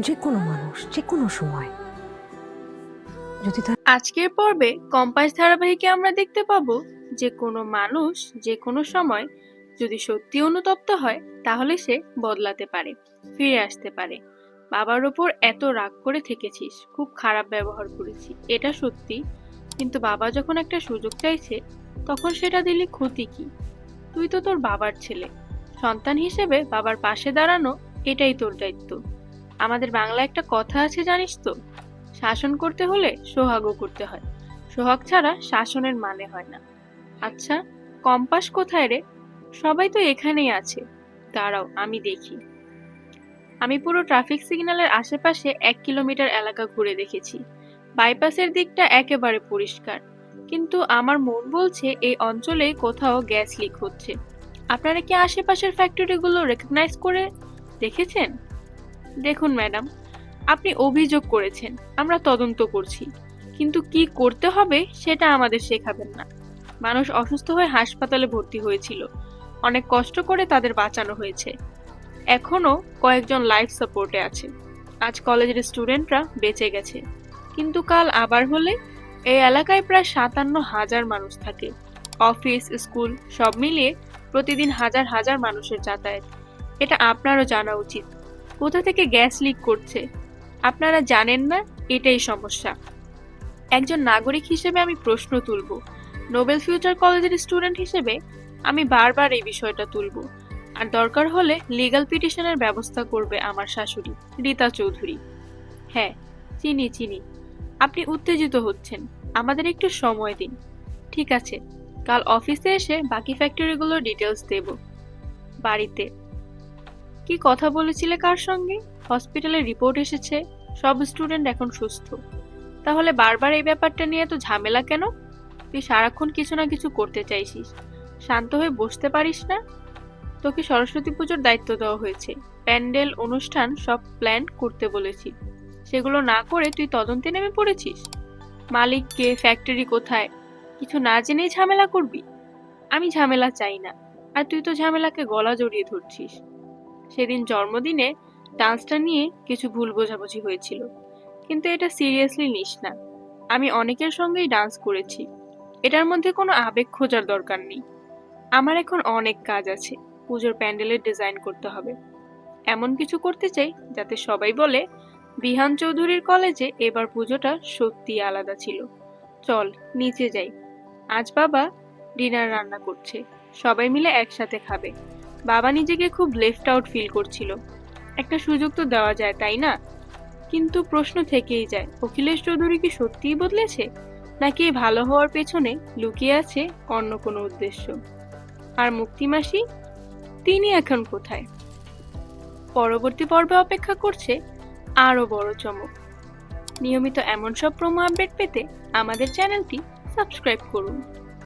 যে কোনো মানুষ যে কোনো সময়। যদি আজকের পর্বে কম্পাস ধারাবাহিকে আমরা দেখতে পাবো যে কোনো মানুষ যে কোনো সময় যদি সত্যি অনুতপ্ত হয়, তাহলে সে বদলাতে পারে, ফিরে আসতে পারে। বাবার ওপর এত রাগ করে থেকেছিস, খুব খারাপ ব্যবহার করেছি, এটা সত্যি। কিন্তু বাবা যখন একটা সুযোগ চাইছে, তখন সেটা দিলে ক্ষতি কি? তুই তো তোর বাবার ছেলে। সন্তান হিসেবে বাবার পাশে দাঁড়ানো, এটাই তোর দায়িত্ব। আমাদের বাংলা একটা কথা আছে জানিস তো? শাসন করতে হলে সোহাগও করতে হয়। সোহাগ ছাড়া শাসনের মানে হয় না। আচ্ছা কম্পাস কোথায় রে? সবাই তো এখানেই আছে। দাঁড়াও, আমি দেখি। আমি পুরো ট্রাফিক সিগন্যালের আশেপাশে এক কিলোমিটার এলাকা ঘুরে দেখেছি। বাইপাসের দিকটা একেবারে পরিষ্কার। কিন্তু আমার মন বলছে এই অঞ্চলে কোথাও গ্যাস লিক হচ্ছে। আপনারা কি আশেপাশের ফ্যাক্টরিগুলো রেকগনাইজ করে দেখেছেন? দেখুন, ম্যাডাম, আপনি অভিযোগ করেছেন, আমরা তদন্ত করছি। কিন্তু কি করতে হবে সেটা আমাদের শেখাবেন না। মানুষ অসুস্থ হয়ে হাসপাতালে ভর্তি হয়েছিল। অনেক কষ্ট করে তাদের বাঁচানো হয়েছে। এখনও কয়েকজন লাইফ সাপোর্টে আছে। আজ কলেজের স্টুডেন্টরা বেঁচে গেছে। কিন্তু কাল আবার হলে এই এলাকায় প্রায় সাতান্ন হাজার মানুষ থাকে। অফিস, স্কুল সব মিলিয়ে প্রতিদিন হাজার হাজার মানুষের যাতায়াত। এটা আপনারও জানা উচিত। কোথা থেকে গ্যাস লিক করছে? আপনারা জানেন না? এটাই সমস্যা। একজন নাগরিক হিসেবে আমি প্রশ্ন তুলব। নোবেল ফিউচার কলেজের স্টুডেন্ট হিসেবে আমি বারবার এই বিষয়টা তুলব। আর দরকার হলে লিগ্যাল পিটিশনের ব্যবস্থা করবে আমার শাশুড়ি, রীতা চৌধুরী। হ্যাঁ চিনি চিনি। আপনি উত্তেজিত হচ্ছেন। আমাদের একটু সময় দিন। ঠিক আছে, কাল অফিসে এসে বাকি ফ্যাক্টরিগুলোর ডিটেলস দেব। বাড়িতে। কি কথা বলেছিলে কার সঙ্গে? হসপিটালে রিপোর্ট এসেছে, সব স্টুডেন্ট এখন সুস্থ। তাহলে বারবার এই ব্যাপারটা নিয়ে তো ঝামেলা কেন? তুই সারাক্ষণ কিছু না কিছু করতে চাইছিস। শান্ত হয়ে বসতে পারিস না? তোকে সরস্বতী পুজোর দায়িত্ব দেওয়া হয়েছে। প্যান্ডেল, অনুষ্ঠান, সব প্ল্যান করতে বলেছি। সেগুলো না করে তুই তদন্তে নেমে পড়েছিস? মালিক কে ফ্যাক্টরি কোথায়? কিছু না জেনেই ঝামেলা করবি? আমি ঝামেলা চাই না। আর তুই তো ঝামেলাকে গলা জড়িয়ে ধরছিস। সেদিন জন্মদিনে ডান্সটা নিয়ে কিছু ভুল বোঝাবুঝি হয়েছিল। কিন্তু এটা সিরিয়াসলি নিস না। আমি অনেকের সঙ্গেই ডান্স করেছি। এটার মধ্যে কোনো আবেগ খোঁজার দরকার নেই। আমার এখন অনেক কাজ আছে। পুজোর প্যান্ডেলের ডিজাইন করতে হবে। এমন কিছু করতে চাই যাতে সবাই বলে, বিহান চৌধুরীর কলেজে এবার পুজোটা সত্যি আলাদা ছিল। চল, নিচে যাই। আজ বাবা ডিনার রান্না করছে। সবাই মিলে একসাথে খাবে। বাবা নিজেকে খুব লেফট আউট ফিল করছিল। একটা সুযোগ তো দেওয়া যায়, তাই না? কিন্তু প্রশ্ন থেকেই যায়, অখিলেশ চৌধুরী কি সত্যিই বদলেছে? নাকি ভালো হওয়ার পেছনে লুকিয়ে আছে অন্য কোনো উদ্দেশ্য? আর মুক্তিমাসি তিনি এখন কোথায়? পরবর্তী পর্বে অপেক্ষা করছে আরও বড় চমক। নিয়মিত এমন সব প্রোমো আপডেট পেতে আমাদের চ্যানেলটি সাবস্ক্রাইব করুন।